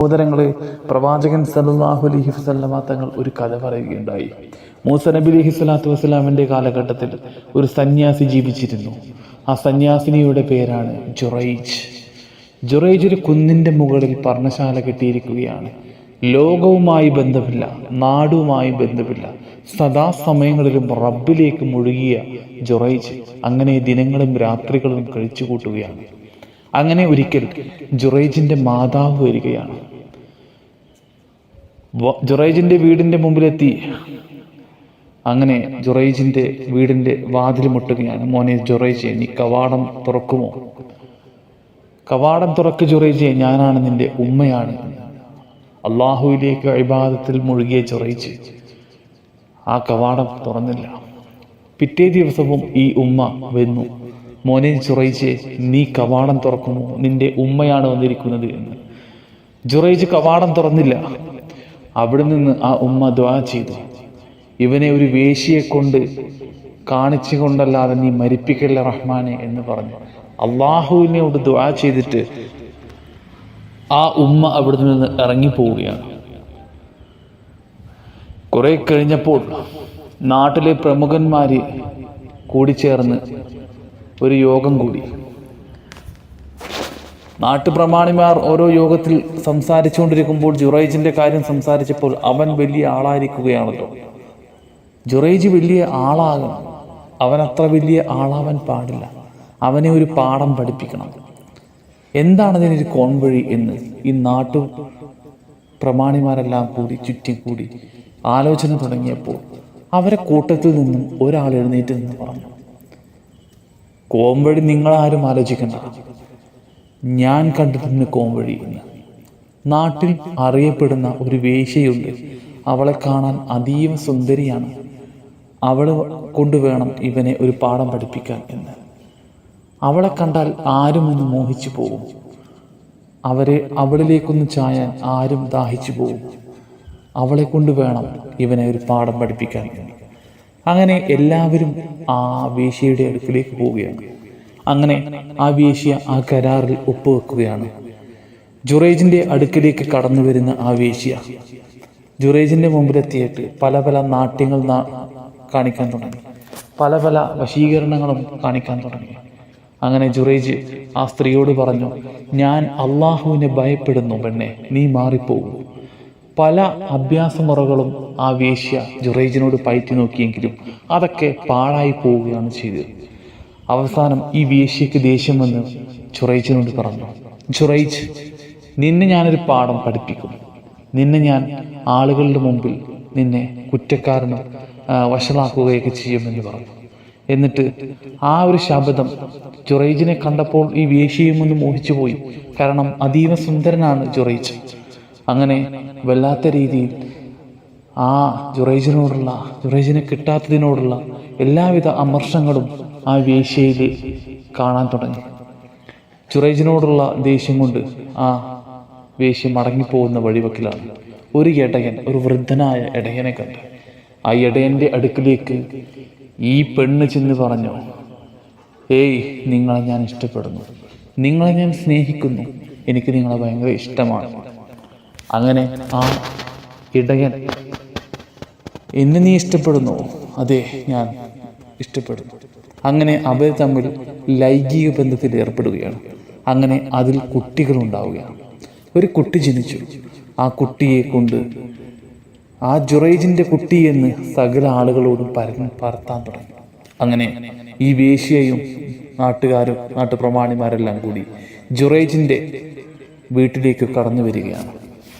സഹോദരങ്ങളെ പ്രവാചകൻ സല്ലല്ലാഹു അലഹി വസല്ലമ തങ്ങൾ ഒരു കഥ പറയുകയുണ്ടായി. മൂസ നബി അലഹി സ്വലാത്തു വസ്സലാമിന്റെ കാലഘട്ടത്തിൽ ഒരു സന്യാസി ജീവിച്ചിരുന്നു. ആ സന്യാസിനിയുടെ പേരാണ് ജുറൈജ്. ജുറൈജ് ഒരു കുന്നിന്റെ മുകളിൽ പർണശാല കെട്ടിയിരിക്കുകയാണ്. ലോകവുമായി ബന്ധമില്ല നാടുമായി ബന്ധമില്ല. സദാസമയങ്ങളിലും റബ്ബിലേക്ക് മുഴുകിയ ജുറൈജ് അങ്ങനെ ദിനങ്ങളും രാത്രികളും കഴിച്ചു കൂട്ടുകയാണ് അങ്ങനെ ഒരിക്കൽ ജുറൈജിന്റെ മാതാവ് വരികയാണ്. വ- ജുറൈജിന്റെ വീടിന്റെ മുമ്പിലെത്തി. അങ്ങനെ ജുറൈജിന്റെ വീടിന്റെ വാതിൽ മുട്ടുകയാണ്. മോനെ ജുറൈജെ നീ കവാടം തുറക്കുമോ? കവാടം തുറക്ക് ജുറൈജെ ഞാനാണ് നിന്റെ ഉമ്മയാണ്. അള്ളാഹുവിലേക്ക് അഴിബാദത്തിൽ മുഴുകിയ ജുറൈജ്. ആ കവാടം തുറന്നില്ല. പിറ്റേ ദിവസവും ഈ ഉമ്മ വന്നു. മോനെ ജുറൈജെ നീ കവാടം തുറക്കുമോ? നിന്റെ ഉമ്മയാണ് വന്നിരിക്കുന്നത് എന്ന്. ജുറൈജ് കവാടം തുറന്നില്ല. അവിടെ നിന്ന് ആ ഉമ്മ ദ്വാ ചെയ്തു. ഇവനെ ഒരു വേശിയെ കൊണ്ട് കാണിച്ചു കൊണ്ടല്ലാതെ നീ മരിപ്പിക്കല്ല റഹ്മാനെ എന്ന് പറഞ്ഞു. അള്ളാഹുവിനോട് ദ്വാ ചെയ്തിട്ട് ആ ഉമ്മ അവിടെ നിന്ന് ഇറങ്ങിപ്പോവുകയാണ്. കുറെ കഴിഞ്ഞപ്പോൾ നാട്ടിലെ പ്രമുഖന്മാര് കൂടിച്ചേർന്ന് ഒരു യോഗം കൂടി. നാട്ടുപ്രമാണിമാർ ഓരോ യോഗത്തിൽ സംസാരിച്ചുകൊണ്ടിരിക്കുമ്പോൾ ജുറൈജിന്റെ കാര്യം സംസാരിച്ചപ്പോൾ അവൻ വലിയ ആളായിരിക്കുകയാണല്ലോ. ജുറൈജ് വലിയ ആളാകണം. അവൻ അത്ര വലിയ ആളാവാൻ പാടില്ല. അവനെ ഒരു പാഠം പഠിപ്പിക്കണം. എന്താണ് അതിനൊരു കോൺവഴി എന്ന് ഈ നാട്ടു പ്രമാണിമാരെല്ലാം കൂടി ചുറ്റി കൂടി ആലോചന തുടങ്ങിയപ്പോൾ അവരെ കൂട്ടത്തിൽ നിന്നും ഒരാൾ എഴുന്നേറ്റ് നിന്ന് പറഞ്ഞു കോമ്പഴി നിങ്ങളാരും ആലോചിക്കണ്ട. ഞാൻ കണ്ടിട്ടുണ്ട് എന്ന് നാട്ടിൽ അറിയപ്പെടുന്ന ഒരു വേശ്യയുണ്ട്. അവളെ കാണാൻ അതീവ സുന്ദരിയാണ്. അവളെ കൊണ്ടുവേണം ഇവനെ ഒരു പാഠം പഠിപ്പിക്കാൻ എന്ന്. അവളെ കണ്ടാൽ ആരും ഒന്ന് മോഹിച്ചു പോകും അവരെ അവളിലേക്കൊന്ന് ചായാൻ ആരും ദാഹിച്ചു പോകും അവളെ കൊണ്ട് വേണം ഇവനെ ഒരു പാഠം പഠിപ്പിക്കാൻ അങ്ങനെ എല്ലാവരും ആ വേശ്യയുടെ അടുക്കിലേക്ക് പോവുകയാണ്. അങ്ങനെ ആ വേശ്യ ആ കരാറിൽ ഒപ്പുവെക്കുകയാണ്. ജുറേജിന്റെ അടുക്കിലേക്ക് കടന്നു വരുന്ന ആ വേശ്യ ജുറേജിന്റെ മുമ്പിലെത്തിയിട്ട് പല പല നാട്യങ്ങൾ കാണിക്കാൻ തുടങ്ങി. പല പല വശീകരണങ്ങളും കാണിക്കാൻ തുടങ്ങി. അങ്ങനെ ജുറേജ് ആ സ്ത്രീയോട് പറഞ്ഞു ഞാൻ അള്ളാഹുവിനെ ഭയപ്പെടുന്നു പെണ്ണെ നീ മാറിപ്പോകൂ. പല അഭ്യാസമുറകളും ആ വേശ്യ ജുറേജിനോട് പയറ്റി നോക്കിയെങ്കിലും അതൊക്കെ പാഴായി പോവുകയാണ് ചെയ്തത്. അവസാനം ഈ വേശ്യക്ക് ദേഷ്യം വന്ന് ചുറയിച്ചിനോട് പറഞ്ഞു ചുറയിച്ച് നിന്നെ ഞാനൊരു പാഠം പഠിപ്പിക്കും. നിന്നെ ഞാൻ ആളുകളുടെ മുമ്പിൽ നിന്നെ കുറ്റക്കാരനും വഷളാക്കുകയൊക്കെ ചെയ്യുമെന്ന് പറഞ്ഞു. എന്നിട്ട് ആ ഒരു ശബ്ദം ജുറൈജിനെ കണ്ടപ്പോൾ ഈ വേശ്യയും ഒന്ന് മോഹിച്ചു പോയി കാരണം അതീവ സുന്ദരനാണ് ജുറൈജ് അങ്ങനെ വല്ലാത്ത രീതിയിൽ ആ ജുറൈജിനോടുള്ള ജുറൈജിനെ കിട്ടാത്തതിനോടുള്ള എല്ലാവിധ അമർഷങ്ങളും ആ വേശ്യയിൽ കാണാൻ തുടങ്ങി. ജുറൈജിനോടുള്ള ദേഷ്യം കൊണ്ട് ആ വേശ്യ മടങ്ങിപ്പോകുന്ന വഴിവക്കിലാണ് ഒരു ഇടയൻ ഒരു വൃദ്ധനായ ഇടയനെ കണ്ട്. ആ ഇടയന്റെ അടുക്കിലേക്ക് ഈ പെണ്ണ് ചെന്ന് പറഞ്ഞു ഏയ് നിങ്ങളെ ഞാൻ ഇഷ്ടപ്പെടുന്നു. നിങ്ങളെ ഞാൻ സ്നേഹിക്കുന്നു. എനിക്ക് നിങ്ങളെ ഭയങ്കര ഇഷ്ടമാണ്. അങ്ങനെ ആ ഇടയൻ എന്നെ നീ ഇഷ്ടപ്പെടുന്നു. അതെ ഞാൻ ഇഷ്ടപ്പെടുന്നു. അങ്ങനെ അവർ തമ്മിൽ ലൈംഗിക ബന്ധത്തിൽ ഏർപ്പെടുകയാണ്. അങ്ങനെ അതിൽ കുട്ടികൾ ഉണ്ടാവുകയാണ് ഒരു കുട്ടി ജനിച്ചു. ആ കുട്ടിയെ കൊണ്ട് ആ ജുറൈജിന്റെ കുട്ടി എന്ന് സകല ആളുകളോടും പരന്ന് പറത്താൻ തുടങ്ങി. അങ്ങനെ ഈ വേശ്യയും നാട്ടുകാരും നാട്ടുപ്രമാണിമാരെല്ലാം കൂടി ജുറൈജിന്റെ വീട്ടിലേക്ക് കടന്നു വരികയാണ്.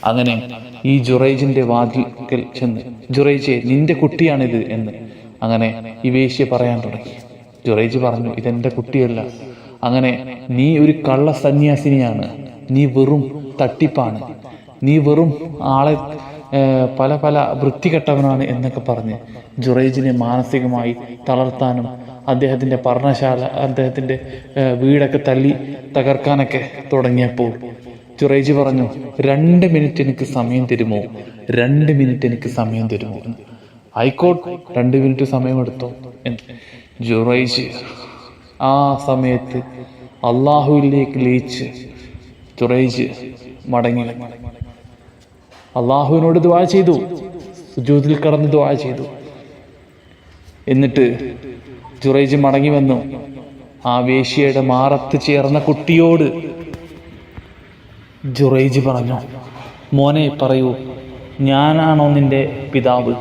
അങ്ങനെ ഈ ജുറൈജിന്റെ വാതിൽക്കൽ ചെന്ന് ജുറൈജെ നിന്റെ കുട്ടിയാണിത് എന്ന് അങ്ങനെ ഈ വേശ്യ പറയാൻ തുടങ്ങി. ജുറൈജ് പറഞ്ഞു ഇതെന്റെ കുട്ടിയല്ല. അങ്ങനെ നീ ഒരു കള്ള സന്യാസിനിയാണ്. നീ വെറും തട്ടിപ്പാണ്. നീ വെറും ആളെ പല പല വൃത്തികെട്ടവനാണ് എന്നൊക്കെ പറഞ്ഞ് ജുറൈജിനെ മാനസികമായി തളർത്താനും അദ്ദേഹത്തിന്റെ പർണശാല അദ്ദേഹത്തിന്റെ വീടൊക്കെ തല്ലി തകർക്കാനൊക്കെ തുടങ്ങിയപ്പോൾ ജുറൈജി പറഞ്ഞു രണ്ട് മിനിറ്റ് എനിക്ക് സമയം തരുമോ? രണ്ട് മിനിറ്റ് എനിക്ക് സമയം തരുമോ? എന്ന്. ആയിക്കോട്ടെ രണ്ട് മിനിറ്റ് സമയമെടുത്തോ എന്ന്. ജുറൈജ് ആ സമയത്ത് അള്ളാഹുവിലേക്ക് ലയിച്ച് ജുറൈജ് മടങ്ങി. അള്ളാഹുവിനോട് ദുആ ചെയ്തു സുജൂദിൽ കടന്ന് ദുആ ചെയ്തു. എന്നിട്ട് ജുറൈജ് മടങ്ങി വന്നു. ആ വേശ്യയുടെ മാറത്ത് ചേർന്ന കുട്ടിയോട് ജുറൈജ് പറഞ്ഞു മോനെ പറയൂ ഞാനാണോ നിന്റെ പിതാവ്?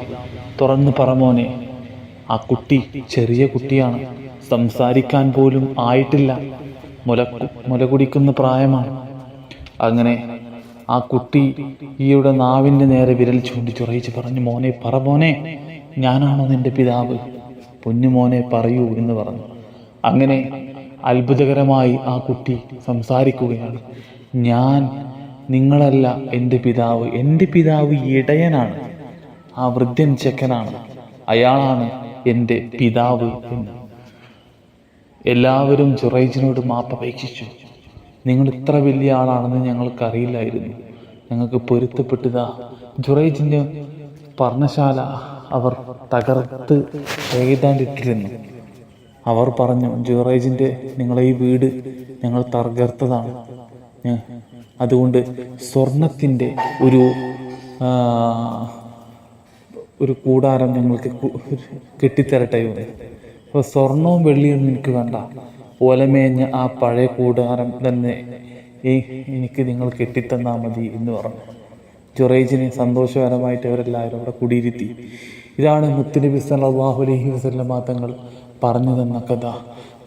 തുറന്നു പറ മോനെ. ആ കുട്ടി ചെറിയ കുട്ടിയാണ്. സംസാരിക്കാൻ പോലും ആയിട്ടില്ല. മുല മുല കുടിക്കുന്ന പ്രായമാണ്. അങ്ങനെ ആ കുട്ടി ഈയുടെ നാവിന്റെ നേരെ വിരൽ ചൂണ്ടി ചുറയിച്ച് പറഞ്ഞു മോനെ പറ മോനെ ഞാനാണോ നിന്റെ പിതാവ്? പൊന്നു മോനെ പറയൂ എന്ന് പറഞ്ഞു. അങ്ങനെ അത്ഭുതകരമായി ആ കുട്ടി സംസാരിക്കുകയാണ്. ഞാൻ നിങ്ങളല്ല എന്റെ പിതാവ്. എന്റെ പിതാവ് ഇടയനാണ്. ആ വൃദ്ധൻ ചെക്കനാണ്. അയാളാണ് എന്റെ പിതാവ് എന്ന്. എല്ലാവരും ജുറൈജിനോട് മാപ്പപേക്ഷിച്ചു നിങ്ങൾ ഇത്ര വലിയ ആളാണെന്ന് ഞങ്ങൾക്കറിയില്ലായിരുന്നു ഞങ്ങൾക്ക് പൊരുത്തപ്പെട്ടതാ. ജുറൈജിന്റെ പർണശാല അവർ തകർത്ത് എഴുതാണ്ടിട്ടിരുന്നു അവർ പറഞ്ഞു ജുറൈജിന്റെ നിങ്ങളെ ഈ വീട് ഞങ്ങൾ തകർത്തതാണ്. അതുകൊണ്ട് സ്വർണത്തിന്റെ ഒരു ഒരു കൂടാരം ഞങ്ങൾക്ക് കെട്ടിത്തരട്ടെ എന്ന്. അപ്പോൾ സ്വർണവും വെള്ളിയും എനിക്ക് വേണ്ട. ഓലമേഞ്ഞ ആ പഴയ കൂടാരം തന്നെ എനിക്ക് നിങ്ങൾ കെട്ടിത്തന്നാൽ മതി എന്ന് പറഞ്ഞു. ജുറൈജിനെ സന്തോഷകരമായിട്ട് അവരെല്ലാവരും അവിടെ കുടിയിരുത്തി. ഇതാണ് മുത്തുനബി സല്ലല്ലാഹു അലൈഹി വസല്ലമ തങ്ങൾ പറഞ്ഞു തന്ന കഥ.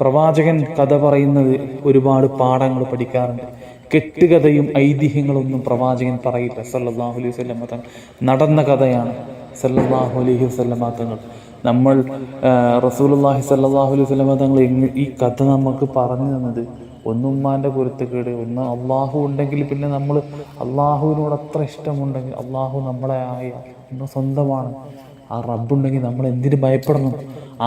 പ്രവാചകൻ കഥ പറയുന്നത് ഒരുപാട് പാഠങ്ങൾ പഠിക്കാറുണ്ട്. കെട്ടുകഥയും ഐതിഹ്യങ്ങളൊന്നും പ്രവാചകൻ പറയില്ല. സല്ലാഹു അലൈഹി തങ്ങൾ നടന്ന കഥയാണ്. സല്ലാഹു അലൈഹി തങ്ങൾ. നമ്മൾ റസൂലുല്ലാഹി സല്ലല്ലാഹു അലൈഹി വസല്ലമ തങ്ങൾ ഈ കഥ നമുക്ക് പറഞ്ഞു തന്നത് ഒന്ന് പൊരുത്തക്കേട് ഒന്ന് അള്ളാഹു ഉണ്ടെങ്കിൽ പിന്നെ നമ്മൾ അള്ളാഹുവിനോട് അത്ര ഇഷ്ടമുണ്ടെങ്കിൽ അള്ളാഹു നമ്മളെ ആയ ഒന്ന് സ്വന്തമാണ്. ആ റബ്ബുണ്ടെങ്കിൽ നമ്മൾ എന്തിനു ഭയപ്പെടണം?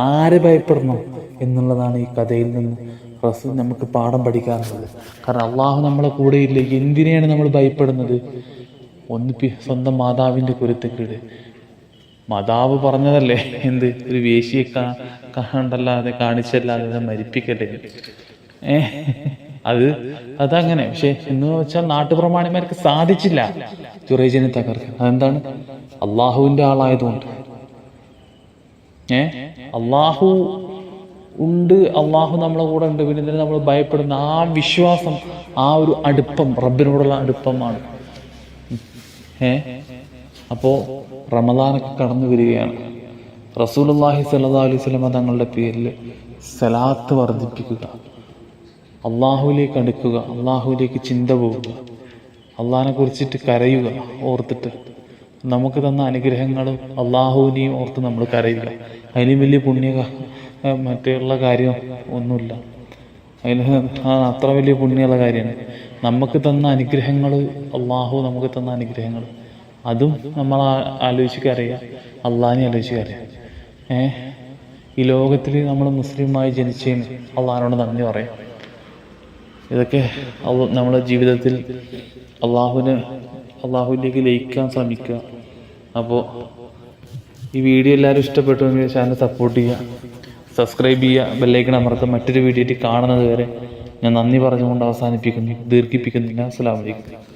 ആരെ ഭയപ്പെടണം? എന്നുള്ളതാണ് ഈ കഥയിൽ നിന്ന് റസൂൽ നമുക്ക് പാഠം പഠിക്കാറുള്ളത്. കാരണം അള്ളാഹു നമ്മളെ കൂടെ ഇല്ല എന്തിനെയാണ് നമ്മൾ ഭയപ്പെടുന്നത്? ഒന്ന് സ്വന്തം മാതാവിന്റെ കുരുത്തക്കേട്. മാതാവ് പറഞ്ഞതല്ലേ എന്ത്? ഒരു വേശിയെ കാ കണ്ടല്ലാതെ കാണിച്ചല്ലാതെ മരിപ്പിക്കട്ടെ. ഏ അത് അതങ്ങനെ. പക്ഷെ എന്ന് വെച്ചാൽ നാട്ടുപ്രമാണിമാർക്ക് സാധിച്ചില്ല. ജുറേജിനെ തകർക്കാൻ. അതെന്താണ്? അള്ളാഹുവിന്റെ ആളായതുകൊണ്ട്. ഏ അള്ളാഹു ഉണ്ട്. അള്ളാഹു നമ്മളെ കൂടെ ഉണ്ട്. പിന്നെ ഇതിന് നമ്മൾ ഭയപ്പെടുന്ന ആ വിശ്വാസം ആ ഒരു അടുപ്പം റബ്ബിനോടുള്ള അടുപ്പമാണ്. ഏ? അപ്പോൾ റമദാനൊക്കെ കടന്നു വരികയാണ്. റസൂലുള്ളാഹി സല്ലാ അലൈഹി സ്വലമ തങ്ങളുടെ പേരിൽ സലാത്ത് വർദ്ധിപ്പിക്കുക. അള്ളാഹുവിലേക്ക് അടുക്കുക. അള്ളാഹുവിലേക്ക് ചിന്ത പോവുക. അള്ളാഹിനെ കുറിച്ചിട്ട് കരയുക ഓർത്തിട്ട്. നമുക്ക് തന്ന അനുഗ്രഹങ്ങളും അള്ളാഹുവിനെയും ഓർത്ത് നമ്മൾ കരയുക. അതിലും വലിയ പുണ്യ മറ്റുള്ള കാര്യം ഒന്നുമില്ല. അതിന് അത്ര വലിയ പുണ്യമുള്ള കാര്യമാണ്. നമുക്ക് തന്ന അനുഗ്രഹങ്ങൾ അള്ളാഹു നമുക്ക് തന്ന അനുഗ്രഹങ്ങൾ അതും നമ്മൾ ആ- ആലോചിച്ച് കരയുക അള്ളാഹിനെ ആലോചിച്ച് കരയുക ഏ? ഈ ലോകത്തിൽ നമ്മൾ മുസ്ലിമായി ജനിച്ചതിന് അള്ളാഹിനോട് നന്ദി പറയാം. ഇതൊക്കെ നമ്മുടെ ജീവിതത്തിൽ അള്ളാഹുവിന് അള്ളാഹുവിലേക്ക് ലയിക്കാൻ ശ്രമിക്കുക. അപ്പോൾ ഈ വീഡിയോ എല്ലാവരും ഇഷ്ടപ്പെട്ടു ചാനൽ സപ്പോർട്ട് ചെയ്യുക. സബ്സ്ക്രൈബ് ചെയ്യുക ബെല്ലൈക്കൺ അമർത്തുക. മറ്റൊരു വീഡിയോ ആയിട്ട് കാണുന്നത് വരെ ഞാൻ നന്ദി പറഞ്ഞുകൊണ്ട് അവസാനിപ്പിക്കുന്നു. ദീർഘിപ്പിക്കുന്നില്ല. അസ്സാം വലൈക്കും